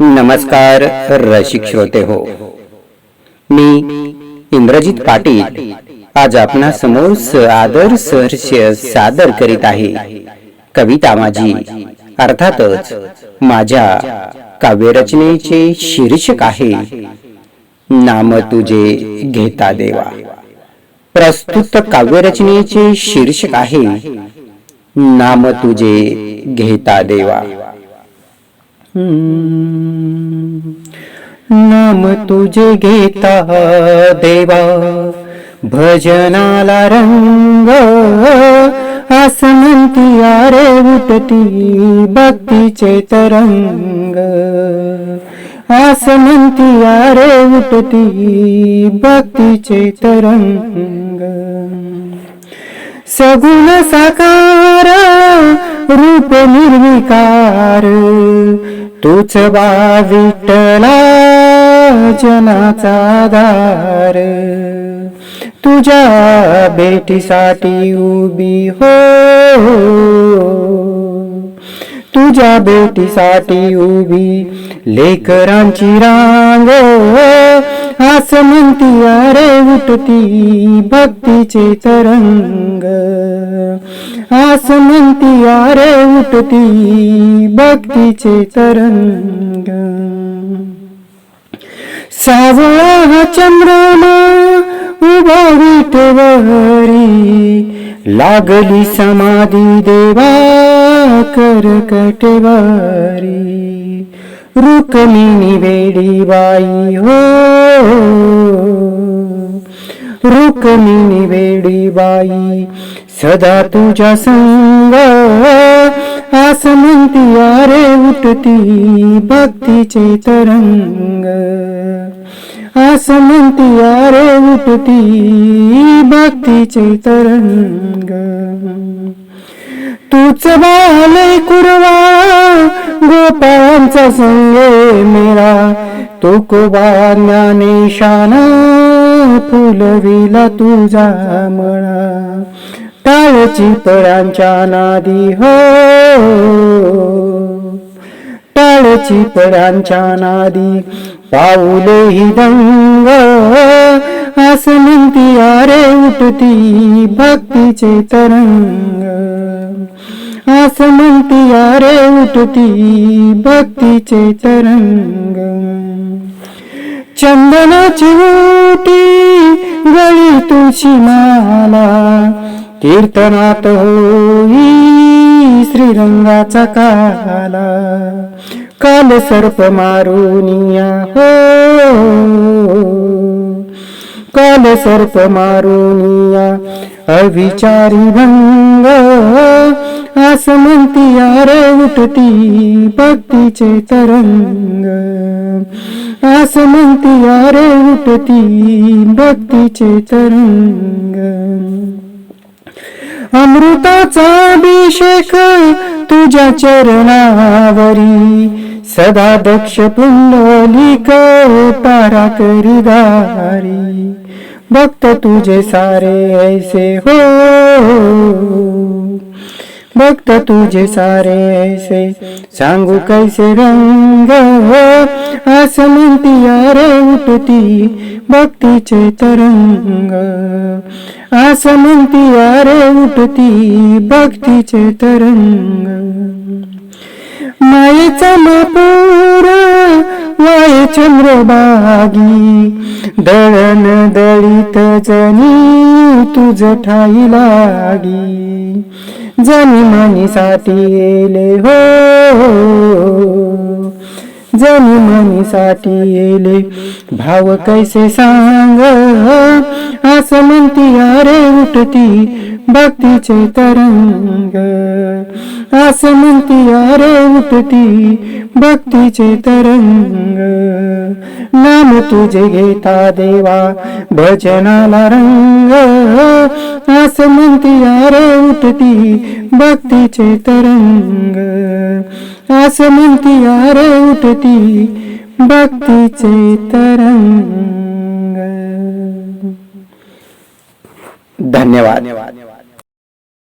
नमस्कार रसिक श्रोते हो। मी इंद्रजित पाटील आज आपणा समोर आदर सहर्ष सादर करीत आहे. कविता माझी अर्थातच माझ्या काव्यरचनेचे शीर्षक आहे नाम तुझे घेता देवा. प्रस्तुत काव्यरचनेचे शीर्षक आहे नाम तुझे घेता देवा. नाम तुझे घेता देवा भजनाला रंग आसमंती आरे उठती भक्तीचे तरंग. आसमंती आरे उठती भक्तीचे तरंग. सगुण साकार रूप निर्विकार. तूच बा विठ्ठला जनाचा दार तुझ्या बेटीसाठी उभी हो. तुझ्या बेटीसाठी उभी लेकरांची रांग. आस म्हणती अरे उठती भक्तीचे तरंग. आस म्हणती अरे उठती भक्तीचे तरंग. सावळा हा चंद्रमा उभा विठवरी लागली समाधी देवा कर कटवारी रुक्मिणी वेडी बाई हो रुक्मिणी वेडी बाई सदा तुझ्या संग आस म्हणती आरे उठती भक्तीचे तरंग आस म्हणती आरे उठती भक्तीचे तरंग तूच बाले कुरवा गोपाळांचा संग मेरा तुकोबा ज्ञानेशाना फुलविला तुझा मळा टाळची पळांच्या नादी हो. टाळची पळांच्या नादी पाऊले ही दंग. आस म्हणती आरे उठती भक्तीचे तरंग. असं म्हणती अरे उठती भक्तीचे तरंग. चंदनाची ओटी गळी तुळशी माला कीर्तनात होई श्रीरंगाचा काला. काल सर्प मारुनिया हो काल सर्प मारुनिया अविचारी भंग. आस म्हणती अरे उठती भक्तीचे तरंग. आस म्हणती अरे उठती भक्तीचे तरंग. अमृताचा अभिषेक तुझ्या चरणावरी सदा दक्ष पुंडलिक तारा करी भक्त तुझे सारे ऐसे हो भक्त तुझे सारे ऐसे। सांगू कैसे रंग हो? आस म्हणती अरे उठती भक्तीचे तरंग। आस म्हणती अरे उठती भक्तीचे तरंग। मायेचा मापूर वाय चंद्रबागी दळण दळित जनी तुझ ठाई लागी। जनी मनीसाठी येले हो. जनी मनीसाठी येले. भाव कैसे सांग? आस म्हणती अरे उठती भक्तीचे तरंग. आस म्हणती अरे उठती भक्तीचे तरंग. नाम तुझे घेता देवा भजनाला रंग. आसमंती म्हणती उठती भक्तीचे तरंग. आसमंती म्हणती उठती भक्तीचे तरंग. धन्यवाद.